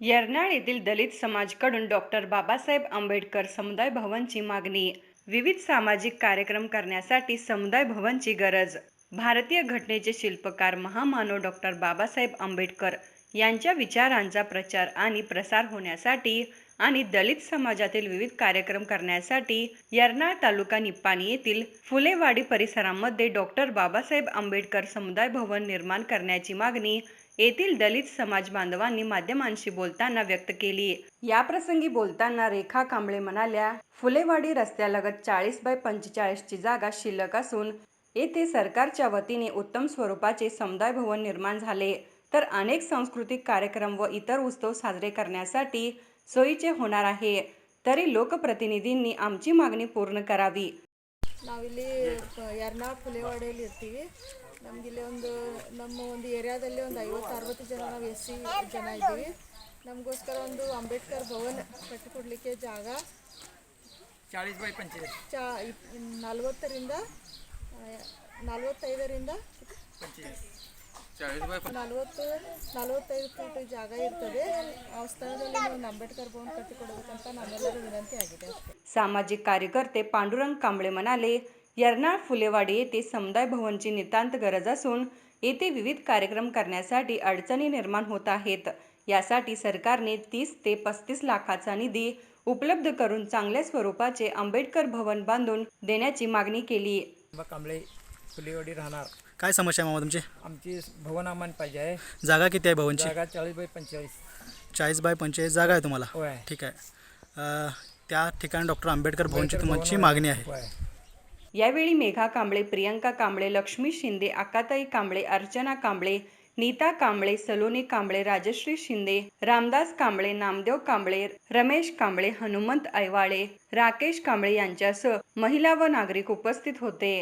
यरनाळ येथील दलित समाजकडून डॉक्टर बाबासाहेब आंबेडकर समुदाय भवनची मागणी विविध सामाजिक कार्यक्रम करण्यासाठी समुदाय भवनची गरज. भारतीय घटनेचे शिल्पकार महामानव डॉक्टर बाबासाहेब आंबेडकर यांच्या विचारांचा प्रचार आणि प्रसार होण्यासाठी आणि दलित समाजातील विविध कार्यक्रम करण्यासाठी यरनाळ तालुका निपाणी येथील फुलेवाडी परिसरामध्ये डॉक्टर बाबासाहेब आंबेडकर समुदाय भवन निर्माण करण्याची मागणी येथील दलित समाज बांधवांनी माध्यमांशी बोलताना व्यक्त केली याप्रसंगी बोलताना रेखा कांबळे म्हणाल्या फुलेवाडी रस्त्यालगत चाळीस बाय पंचेचाळीसची जागा शिल्लक असून येथे सरकारच्या वतीने उत्तम स्वरूपाचे समुदाय भवन निर्माण झाले तर अनेक सांस्कृतिक कार्यक्रम व इतर उत्सव साजरे करण्यासाठी सोयीचे होणार आहे तरी लोकप्रतिनिधींनी आमची मागणी पूर्ण करावी ನಾವಿಲ್ಲಿ ಪ- ಯರ್ನಾಳ್ ಫುಲೆವಾಡಿಯಲ್ಲಿ ಇರ್ತೀವಿ ನಮಗಿಲ್ಲಿ ಒಂದು ನಮ್ಮ ಒಂದು ಏರಿಯಾದಲ್ಲಿ ಒಂದು ಐವತ್ತು ಅರವತ್ತು ಜನ ನಾವು ಎಸ್ ಸಿ ಜನ ಇದ್ದೀವಿ ನಮಗೋಸ್ಕರ ಒಂದು ಅಂಬೇಡ್ಕರ್ ಭವನ್ ಕಟ್ಟಿಕೊಡ್ಲಿಕ್ಕೆ ಜಾಗ चाळीस बाय पंचेचाळीस ಚಾ ಇಪ್- ನಲವತ್ತರಿಂದ ಆ, ನಲವತ್ತೈದರಿಂದ पंचेचाळीस चाळीस बाय ನಲವತ್ತು ನಲವತ್ತೈದು ಫೂಟ್ ಜಾಗ ಇರ್ತದೆ ಆ ಸ್ಥಳದಲ್ಲಿ ಒಂದು ಅಂಬೇಡ್ಕರ್ ಭವನ್ ಕಟ್ಟಿಕೊಡ್ಬೇಕಂತ ನಮ್ಮೆಲ್ಲರೂ ವಿನಂತಿ ಆಗಿದೆ ಅಷ್ಟೇ सामाजिक कार्यकर्ते पांडुरंग कांबळे म्हणाले यरनाळ फुलेवाडी येथे समुदाय भवनची नितांत गरज असून येथे विविध कार्यक्रम करण्यासाठी अडचणी निर्माण होत आहेत. यासाठी सरकारने तीस ते पस्तीस लाखाचा निधी उपलब्ध करून चांगल्या स्वरूपाचे आंबेडकर भवन बांधून देण्याची मागणी केली. कांबळे फुलेवाडी राहणार. काय समस्या आहे मामा तुमची? आमची भवन आम्हाला पाहिजे आहे. जागा किती आहे भवनची? जागा चाळीस बाय पंचेचाळीस. चाळीस बाय पंचेचाळीस जागा आहे तुम्हाला? होय. ठीक आहे. अ, त्या ठिकाणी डॉक्टर आंबेडकर भवनची तुमची मागणी आहे. होय. यावेळी मेघा कांबळे प्रियंका कांबळे लक्ष्मी शिंदे आकाताई कांबळे अर्चना कांबळे नीता कांबळे सलोनी कांबळे राजश्री शिंदे रामदास कांबळे नामदेव कांबळे रमेश कांबळे हनुमंत ऐवाळे राकेश कांबळे यांच्यासह महिला व नागरिक उपस्थित होते.